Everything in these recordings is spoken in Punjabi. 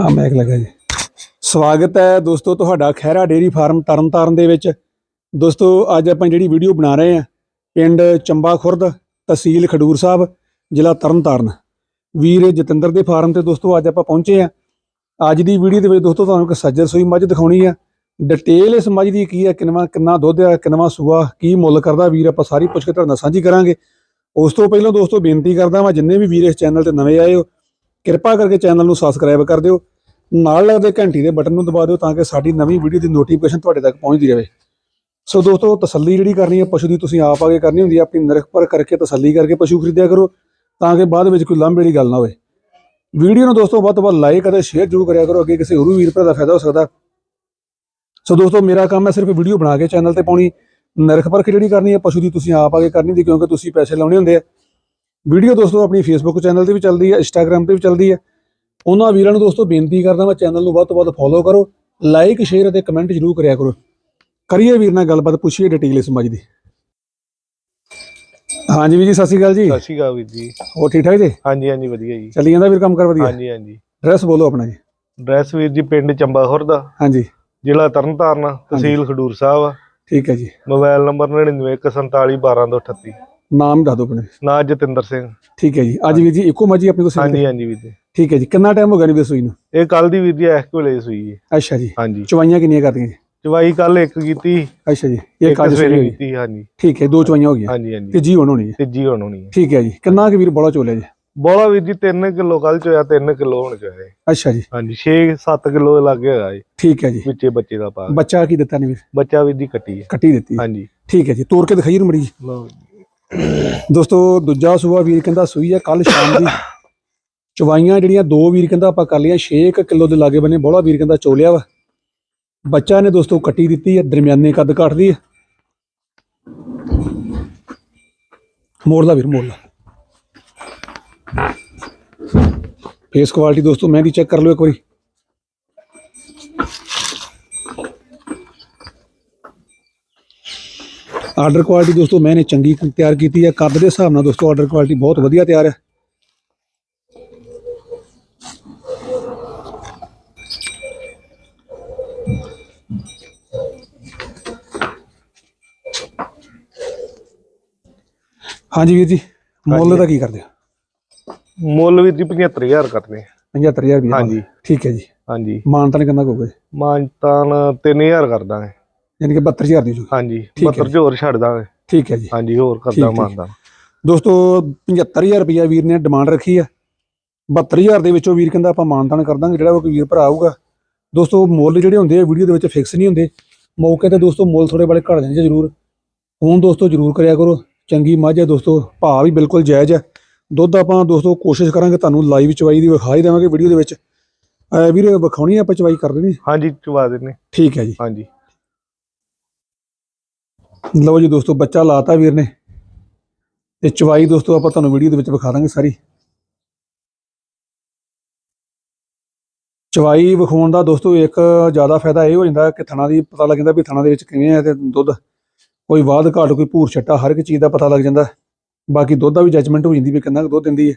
ਹਾਂ ਮੈਕ ਲੱਗਾ ਜੀ। ਸਵਾਗਤ ਹੈ ਦੋਸਤੋ ਤੁਹਾਡਾ ਖਹਿਰਾ ਡੇਰੀ ਫਾਰਮ ਤਰਨਤਾਰਨ ਦੇ ਵਿੱਚ। ਦੋਸਤੋ ਅੱਜ ਆਪਾਂ ਜਿਹੜੀ ਵੀਡੀਓ ਬਣਾ ਰਹੇ ਹਾਂ, ਪਿੰਡ ਚੰਬਾ ਖੁਰਦ, ਤਹਿਸੀਲ ਖਡੂਰ ਸਾਹਿਬ, ਜ਼ਿਲ੍ਹਾ ਤਰਨਤਾਰਨ। ਵੀਰ ਜਤਿੰਦਰ ਦੇ ਫਾਰਮ ਤੇ ਦੋਸਤੋ ਅੱਜ ਆਪਾਂ ਪਹੁੰਚੇ ਆ ਅੱਜ ਦੀ ਵੀਡੀਓ ਦੇ ਵਿੱਚ ਦੋਸਤੋ ਤੁਹਾਨੂੰ ਇੱਕ ਸੱਜਰ ਸੂਈ ਮੱਝ ਦਿਖਾਉਣੀ ਆ। ਡਿਟੇਲ ਇਸ ਮੱਝ ਦੀ ਕੀ ਹੈ ਕਿੰਨਾ ਕਿੰਨਾ ਦੁੱਧ ਆ, ਕਿੰਨਾ ਸੂਆ, ਕੀ ਮੁੱਲ ਕਰਦਾ ਵੀਰ, ਆਪਾਂ ਸਾਰੀ ਪੁੱਛ ਕੇ ਤੁਹਾਡੇ ਨਾਲ ਸਾਂਝੀ ਕਰਾਂਗੇ। ਉਸ ਤੋਂ ਪਹਿਲਾਂ ਦੋਸਤੋ ਬੇਨਤੀ ਕਰਦਾ ਵਾਂ, ਜਿੰਨੇ ਵੀ ਵੀਰ ਇਸ ਚੈਨਲ ਤੇ ਨਵੇਂ ਆਏ ਹੋ, ਕਿਰਪਾ ਕਰਕੇ ਚੈਨਲ ਨੂੰ ਸਬਸਕ੍ਰਾਈਬ ਕਰ ਦਿਓ। ਨਾਲ ਲੱਗਦੇ ਘੰਟੀ ਦੇ ਬਟਨ ਨੂੰ ਦਬਾ ਦਿਓ ਤਾਂ ਕਿ ਸਾਡੀ ਨਵੀਂ ਵੀਡੀਓ ਦੀ ਨੋਟੀਫਿਕੇਸ਼ਨ ਤੁਹਾਡੇ ਤੱਕ ਪਹੁੰਚਦੀ ਰਹੇ। ਸੋ ਦੋਸਤੋ, ਤਸੱਲੀ ਜਿਹੜੀ ਕਰਨੀ ਹੈ, ਪਸ਼ੂ ਦੀ ਤੁਸੀਂ ਆਪ ਆਗੇ ਕਰਨੀ ਹੁੰਦੀ ਹੈ, ਆਪਣੀ ਨਿਰਖ ਪਰ ਕਰਕੇ ਤਸੱਲੀ ਕਰਕੇ ਪਸ਼ੂ ਖਰੀਦਿਆ ਕਰੋ, ਤਾਂ ਕਿ ਬਾਅਦ ਵਿੱਚ ਕੋਈ ਲਾਂਭੇ ਵਾਲੀ ਗੱਲ ਨਾ ਹੋਵੇ। ਵੀਡੀਓ ਨੂੰ ਦੋਸਤੋ ਵੱਧ ਤੋਂ ਵੱਧ ਲਾਈਕ ਅਤੇ ਸ਼ੇਅਰ ਜ਼ਰੂਰ ਕਰਿਆ ਕਰੋ, ਅੱਗੇ ਕਿਸੇ ਹੋਰ ਵੀਰ ਭਰਾ ਦਾ ਫਾਇਦਾ ਹੋ ਸਕਦਾ। ਸੋ ਦੋਸਤੋ, ਮੇਰਾ ਕੰਮ ਹੈ ਸਿਰਫ ਵੀਡੀਓ ਬਣਾ ਕੇ ਚੈਨਲ ਤੇ ਪਾਉਣੀ। ਨਿਰਖ ਪਰਖ ਜਿਹੜੀ ਕਰਨੀ ਹੈ, ਪਸ਼ੂ ਦੀ ਤੁਸੀਂ ਆਪ ਆਗੇ ਕਰਨੀ ਹੁੰਦੀ ਕਿਉਂਕਿ ਤੁਸੀਂ ਪੈਸੇ ਲਾਉਣੇ ਹੁੰਦੇ ਆ। ਵੀਡੀਓ ਦੋਸਤੋ, ਆਪਣੀ ਫੇਸਬੁੱਕ ਚੈਨਲ ਤੇ ਵੀ ਚੱਲਦੀ ਹੈ ਇੰਸਟਾਗ੍ਰam ਤੇ ਵੀ ਚੱਲਦੀ ਹੈ। ਉਹਨਾਂ ਵੀਰਾਂ ਨੂੰ ਦੋਸਤੋ ਬੇਨਤੀ ਕਰਦਾ ਮੈਂ ਚੈਨਲ ਨੂੰ ਵੱਧ ਤੋਂ ਵੱਧ ਫੋਲੋ ਕਰੋ ਲਾਈਕ ਸ਼ੇਅਰ ਅਤੇ ਕਮੈਂਟ ਜ਼ਰੂਰ ਕਰਿਆ ਕਰੋ। ਕਰੀਏ ਵੀਰ ਨਾਲ ਗੱਲਬਾਤ ਪੁੱਛੀਏ ਡਿਟੇਲ ਇਸ ਮੱਝ ਦੀ। ਹਾਂਜੀ ਵੀਰ ਜੀ ਸਤਿ ਸ਼੍ਰੀ ਅਕਾਲ ਜੀ। ਸਤਿ ਸ਼੍ਰੀ ਅਕਾਲ ਵੀਰ ਜੀ। ਹੋਰ ਠੀਕ ਠਾਕ ਜੀ? ਹਾਂਜੀ ਹਾਂਜੀ ਵਧੀਆ ਜੀ। ਚੱਲੀ ਜਾਂਦਾ ਵੀਰ ਕੰਮ ਕਰ ਵਧੀਆ? ਹਾਂਜੀ ਹਾਂਜੀ। ਐਡਰੈਸ ਬੋਲੋ ਆਪਣਾ ਜੀ। ਡਰੈਸ ਵੀਰ ਜੀ ਪਿੰਡ ਚੰਬਾ ਖੁਰਦਾ ਹਾਂਜੀ। ਜ਼ਿਲ੍ਹਾ ਤਰਨਤਾਰਨ ਤਹਿਸੀਲ ਖਡੂਰ ਸਾਹਿਬ ਠੀਕ ਹੈ ਜੀ। ਮੋਬਾਈਲ ਨੰਬਰ 9914412238 ਨਾਮ ਦੱਸ ਦਿਓ ਆਪਣੇ। ਨਾਂ ਜਤਿੰਦਰ ਸਿੰਘ। ਠੀਕ ਹੈ ਜੀ। ਅੱਜ ਵੀਰ ਜੀ ਇੱਕੋ ਮੱਝ ਹੀ ਆਪਣੇ ਕੋਲ ਹਾਂਜੀ ਹਾਂਜੀ ਵੀਰ ਜੀ। ਠੀਕ ਹੈ ਜੀ। ਕਿੰਨਾ ਟਾਈਮ ਹੋ ਗਿਆ ਨਹੀਂ ਵੀਰ ਸੂਈ ਨੂੰ? ਇਹ ਕੱਲ ਦੀ ਵੀਰ ਜੀ ਇਸ ਕੋਲੇ ਸੂਈ ਜੀ। ਅੱਛਾ ਜੀ। ਹਾਂਜੀ। ਚਵਾਈਆਂ ਕਿੰਨੀਆਂ ਕਰਦੀਆਂ ਜੀ? ਚਵਾਈ ਕੱਲ ਇੱਕ ਕੀਤੀ। ਅੱਛਾ ਜੀ। ਇਹ ਕਾਜ ਸਵੇਰੇ ਕੀਤੀ ਹਾਂਜੀ। ਠੀਕ ਹੈ ਦੋ ਚਵਾਈਆਂ ਹੋ ਗਈਆਂ। ਹਾਂਜੀ ਹਾਂਜੀ। ਤੇ ਜੀ ਹੁਣ ਹੋਣੀ ਹੈ। ਤੀਜੀ ਹੁਣ ਹੋਣੀ ਹੈ। ਠੀਕ ਹੈ ਜੀ। ਕਿੰਨਾ ਕਿ ਵੀਰ ਬੜਾ ਚੋਲਿਆ ਜੀ? ਬੋਲਾ ਵੀਰ ਜੀ 3 ਕਿਲੋ ਕੱਲ ਚੋਇਆ 3 ਕਿਲੋ ਹੁਣ ਚੋਇਆ। ਅੱਛਾ ਜੀ। ਹਾਂਜੀ 6-7 ਕਿਲੋ ਲੱਗੇ ਹੋਇਆ ਜੀ। ਠੀਕ ਹੈ ਜੀ। ਵਿੱਚੇ ਬੱਚੇ ਦਾ ਪਾ। ਬੱਚਾ ਕੀ ਦਿੱਤਾ ਨਹੀਂ ਵੀਰ? ਬੱਚਾ ਵੀਰ ਜੀ ਕੱਟੀ ਹੈ। ਕੱਟੀ ਦਿੱਤੀ ਹਾਂਜੀ। ਠੀਕ ਹੈ ਜੀ। ਤੋੜ ਕੇ ਦਿਖਾਈਏ ਮੜੀ ਲਓ ਜੀ। ਦੋਸਤੋ, ਦੂਜਾ ਸੂਆ ਵੀਰ ਕਹਿੰਦਾ ਸੂਈ ਹੈ ਕੱਲ ਸ਼ਾਮ ਦੀ। ਚਵਾਈਆਂ ਜਿਹੜੀਆਂ, ਦੋ ਵੀਰ ਕਹਿੰਦਾ ਆਪਾਂ ਕਰ ਲਈਆਂ 6 ਕਿਲੋ ਦੇ ਲਾਗੇ ਬੰਨੇ ਬੋਲਾ ਵੀਰ ਕਹਿੰਦਾ ਚੋਲਿਆ ਵਾ। ਬੱਚਾ ਨੇ ਦੋਸਤੋ ਕੱਟੀ ਦਿੱਤੀ ਹੈ ਦਰਮਿਆਨੇ ਕੱਦ ਕੱਟਦੀ ਹੈ ਮੋੜ ਲਾ ਵੀਰ, ਮੋੜ ਲਾ। ਫੇਸ ਕੁਆਲਿਟੀ ਦੋਸਤੋ ਮਹਿੰਦੀ ਚੈੱਕ ਕਰ ਲਓ ਇੱਕ ਵਾਰੀ। ਆਰਡਰ ਕੁਆਲਿਟੀ ਦੋਸਤੋ ਮੈਨੇ ਚੰਗੀ ਤਿਆਰ ਕੀਤੀ ਹੈ। ਕੱਦ ਦੇ ਹਿਸਾਬ ਨਾਲ ਦੋਸਤੋ ਆਰਡਰ ਕੁਆਲਿਟੀ ਬਹੁਤ ਵਧੀਆ ਤਿਆਰ ਹੈ। ਹਾਂਜੀ ਵੀਰ ਜੀ ਮੁੱਲ ਦਾ ਕੀ ਕਰਦੇ ਮੁੱਲ ਵੀਰ ਜੀ 75000 ਕਰਦੇ 75000 ਰੁਪਏ ਹਾਂਜੀ। ਠੀਕ ਹੈ ਜੀ। ਹਾਂਜੀ। ਮਾਨਤਾਨ ਕਿੰਨਾ ਕਹੋਗੇ ਮਾਨਤਾਨ 3000 ਕਰ ਦਾਂਗੇ ਯਾਨੀ ਕਿ 72000 ਦੀ ਜੂ ਹਾਂਜੀ ਠੀਕ ਹੈ 72 ਹੋਰ ਛੱਡ ਦਾਂਗੇ। ਠੀਕ ਹੈ ਜੀ। ਹਾਂਜੀ ਹੋਰ ਠੀਕ ਕਰਦਾ। ਮਾਨਤਾਨ ਦੋਸਤੋ 75000 ਰੁਪਇਆ ਵੀਰ ਨੇ ਡਿਮਾਂਡ ਰੱਖੀ ਆ 72000 ਦੇ ਵਿੱਚੋਂ ਵੀਰ ਕਹਿੰਦਾ ਆਪਾਂ ਮਾਨਤਾਨ ਕਰ ਦਾਂਗੇ ਜਿਹੜਾ ਕੋਈ ਵੀਰ ਭਰਾ ਆਊਗਾ। ਦੋਸਤੋ ਮੁੱਲ ਜਿਹੜੇ ਹੁੰਦੇ ਆ ਵੀਡੀਓ ਦੇ ਵਿੱਚ ਫਿਕਸ ਨਹੀਂ ਹੁੰਦੇ। ਮੌਕੇ ਤੇ ਦੋਸਤੋ ਮੁੱਲ ਥੋੜੇ ਬੜੇ ਘਟ ਜਾਂਦੇ ਜ਼ਰੂਰ। ਫੋਨ ਦੋਸਤੋ ਜ਼ਰੂਰ ਕਰਿਆ ਕਰੋ। ਚੰਗੀ ਮੱਝ ਹੈ ਦੋਸਤੋ ਭਾਅ ਵੀ ਬਿਲਕੁਲ ਜਾਇਜ਼ ਹੈ। ਦੁੱਧ ਆਪਾਂ ਦੋਸਤੋ ਕੋਸ਼ਿਸ਼ ਕਰਾਂਗੇ ਤੁਹਾਨੂੰ ਲਾਈਵ ਚਵਾਈ ਦੀ ਵਿਖਾ ਹੀ ਦੇਵਾਂਗੇ ਵੀਡੀਓ ਦੇ ਵਿੱਚ। ਅਹ ਵੀਰ ਵਿਖਾਉਣੀ ਆ ਆਪਾਂ ਚਵਾਈ ਕਰ ਦੇਣੀ? ਹਾਂਜੀ ਚਵਾ ਦਿੰਨੇ ਠੀਕ ਹੈ ਜੀ। ਹਾਂਜੀ। ਲਓ ਜੀ ਦੋਸਤੋ, ਬੱਚਾ ਲਾਤਾ ਵੀਰ ਨੇ। ਤੇ ਚਵਾਈ ਦੋਸਤੋ, ਆਪਾਂ ਤੁਹਾਨੂੰ ਵੀਡੀਓ ਦੇ ਵਿੱਚ ਵਿਖਾ ਦਾਂਗੇ ਸਾਰੀ। ਚਵਾਈ ਵਿਖਾਉਣ ਦਾ ਦੋਸਤੋ, ਇੱਕ ਜ਼ਿਆਦਾ ਫਾਇਦਾ ਇਹ ਹੋ ਜਾਂਦਾ ਕਿ ਥਣਾ ਦੀ ਪਤਾ ਲੱਗ ਜਾਂਦਾ ਵੀ ਥਣਾ ਦੇ ਵਿੱਚ ਕਿਵੇਂ ਹੈ ਤੇ ਦੁੱਧ। ਕੋਈ ਵਾਧ ਘਾਟ, ਕੋਈ ਭੂਰ, ਛੱਟਾ, ਹਰ ਇੱਕ ਚੀਜ਼ ਦਾ ਪਤਾ ਲੱਗ ਜਾਂਦਾ। ਬਾਕੀ ਦੁੱਧ ਦਾ ਵੀ ਜੱਜਮੈਂਟ ਹੋ ਜਾਂਦੀ ਵੀ ਕਿੰਨਾ ਕੁ ਦੁੱਧ ਦਿੰਦੀ ਹੈ।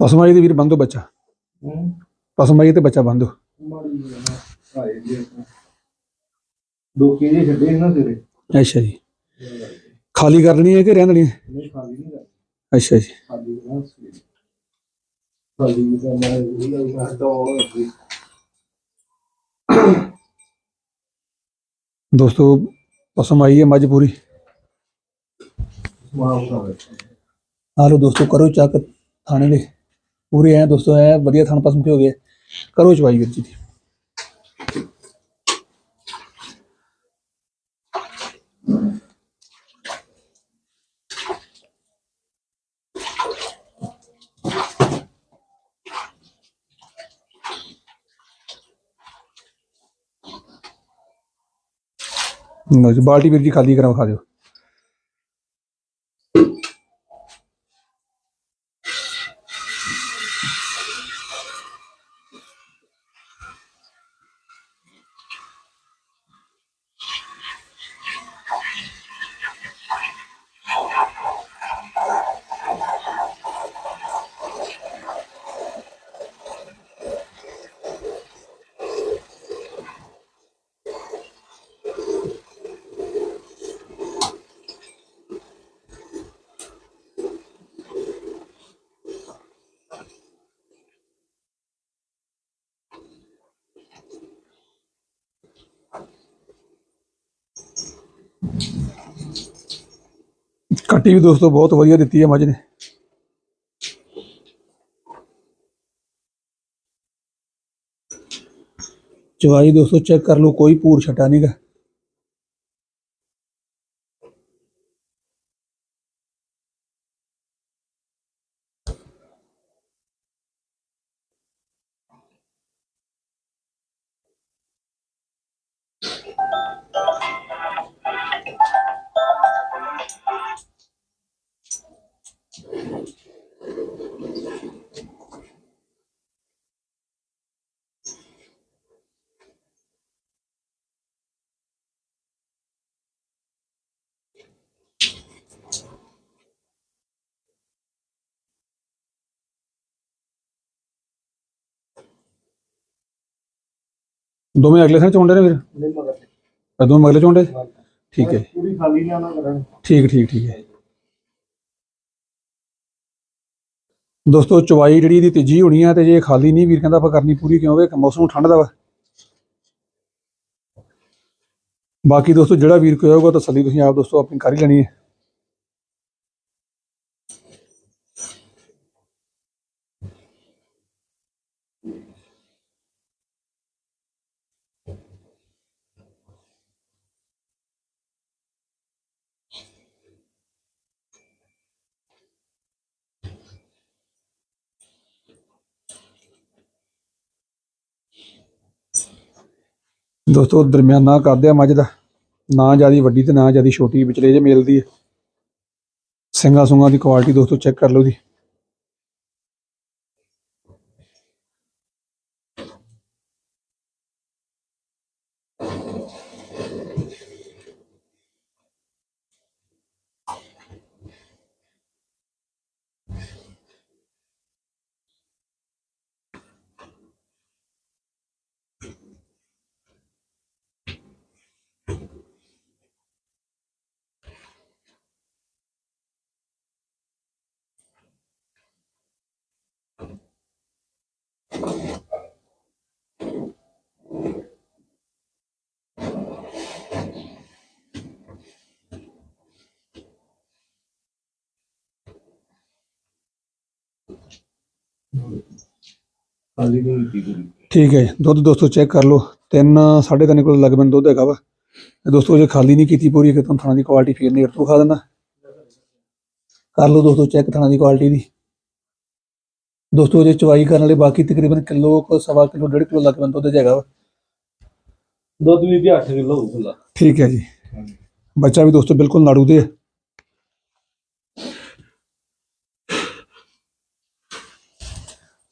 ਪਸਮਾਈ ਦੇ ਵੀਰ ਬੰਦੋ ਬੱਚਾ। ਪਸਮਾਈ ਤੇ ਬੱਚਾ ਬੰਦੋ ਦੋ ਕਿਹਦੇ ਛੱਡੇ ਨਾ ਤੇਰੇ। ਅੱਛਾ ਜੀ। ਖਾਲੀ ਕਰ ਲੈਣੀ ਹੈ ਕਿ ਰਹਿਣ ਦੇਣੀ ਹੈ? ਨਹੀਂ ਖਾਲੀ ਨਹੀਂ ਅੱਛਾ ਜੀ। ਖਾਲੀ ਨਾ ਖਾਲੀ ਤਾਂ ਮੈਂ ਇਹ ਗੱਲ ਤਾਂ ਉਹ ਦੋਸਤੋ ਪਸਮ ਆਈ ਹੈ ਮੱਝ ਪੂਰੀ। ਮਾਂ ਆ ਲਓ ਦੋਸਤੋ ਕਰੋ ਚੱਕ ਥਾਣੇ ਦੇ। ਪੂਰੇ ਐ ਦੋਸਤੋ, ਐ ਵਧੀਆ ਥਣ ਪਸਮਕੇ ਹੋ ਗਏ? ਕਰੋ ਚਵਾਈ ਵੀਰ ਜੀ ਦੀ। ਬਾਲਟੀ ਵੀਰ ਜੀ ਖਾਲੀ ਕਰਾ ਖਾ ਦਿਓ ਕੱਟੀ ਵੀ ਦੋਸਤੋ ਬਹੁਤ ਵਧੀਆ ਦਿੱਤੀ ਹੈ ਮੱਝ ਨੇ। ਚਵਾਈ ਦੋਸਤੋ ਚੈੱਕ ਕਰ ਲਓ, ਕੋਈ ਪੂਰ ਛਟਾ ਨਹੀਂਗਾ ਦੋਵੇਂ ਅਗਲੇ ਥਾਂ ਚੋਂਡੇ ਨੇ ਵੀਰ ਨਹੀਂ ਮਗਰ ਦੋਵੇਂ ਮਗਲੇ ਚੋਂਡੇ? ਠੀਕ ਹੈ। ਪੂਰੀ ਖਾਲੀ ਲਿਆਣਾ ਕਰਾਂਗੇ। ਠੀਕ ਠੀਕ ਠੀਕ ਹੈ। ਦੋਸਤੋ ਚਵਾਈ ਜਿਹੜੀ ਇਹਦੀ ਤੀਜੀ ਹੋਣੀ ਆ ਤੇ ਜੇ ਖਾਲੀ ਨਹੀਂ ਵੀਰ ਕਹਿੰਦਾ ਆਪਾਂ ਕਰਨੀ ਪੂਰੀ ਕਿਉਂਕਿ ਮੌਸਮ ਠੰਡ ਦਾ ਵਾ। ਬਾਕੀ ਦੋਸਤੋ ਜਿਹੜਾ ਵੀਰ ਕੋਈ ਆਊਗਾ ਤਸੱਲੀ ਤੁਸੀਂ ਆਪ ਦੋਸਤੋ ਆਪਣੀ ਕਰ ਹੀ ਲੈਣੀ ਹੈ। ਦੋਸਤੋ, ਦਰਮਿਆਨਾ ਕਰਦੇ ਆ ਮੱਝ ਦਾ। ਨਾ ਜਿਆਦੀ ਵੱਡੀ ਤੇ ਨਾ ਜਿਆਦੀ ਛੋਟੀ ਵਿਚਲੇ ਜੇ ਮਿਲਦੀ ਹੈ। ਸਿੰਘਾਂ ਸੁੰਗਾਂ ਦੀ ਕੁਆਲਿਟੀ ਦੋਸਤੋ ਚੈੱਕ ਕਰ ਲਓ ਜੀ। ਖਾਲੀ ਨਹੀਂ ਠੀਕ ਹੈ ਜੀ। ਦੁੱਧ ਦੋਸਤੋ ਚੈੱਕ ਕਰ ਲਓ। ਤਿੰਨ ਸਾਢੇ ਤਿੰਨ ਕਿਲੋ ਲਗਭਗ ਦੁੱਧ ਹੈਗਾ ਵਾ। ਤੇ ਦੋਸਤੋ ਜੇ ਖਾਲੀ ਨਹੀਂ ਕੀਤੀ ਪੂਰੀ ਕਿ ਤੁਹਾਨੂੰ ਥਾਣਾ ਦੀ ਕੁਆਲਿਟੀ ਫੇਰ ਨੇੜ ਤੋਂ ਖਾ ਦਿੰਦਾ। ਕਰ ਲਓ ਦੋਸਤੋ ਚੈੱਕ ਥਾਣਾ ਦੀ ਕੁਆਲਿਟੀ ਦੀ। ਦੋਸਤੋ ਜੇ ਚਵਾਈ ਕਰਨ ਵਾਲੇ ਬਾਕੀ ਤਕਰੀਬਨ ਕਿਲੋ ਕੋ ਸਵਾ ਕਿਲੋ ਡੇਢ ਕਿਲੋ ਲਗਭਗ ਦੁੱਧ ਹੈਗਾ ਵਾ। ਦੁੱਧ ਵੀ ਜੀ 8 ਕਿਲੋ ਹੋਊਗਾ। ਠੀਕ ਹੈ ਜੀ। ਬੱਚਾ ਵੀ ਦੋਸਤੋ ਬਿਲਕੁਲ ਨਾੜੂ ਦੇ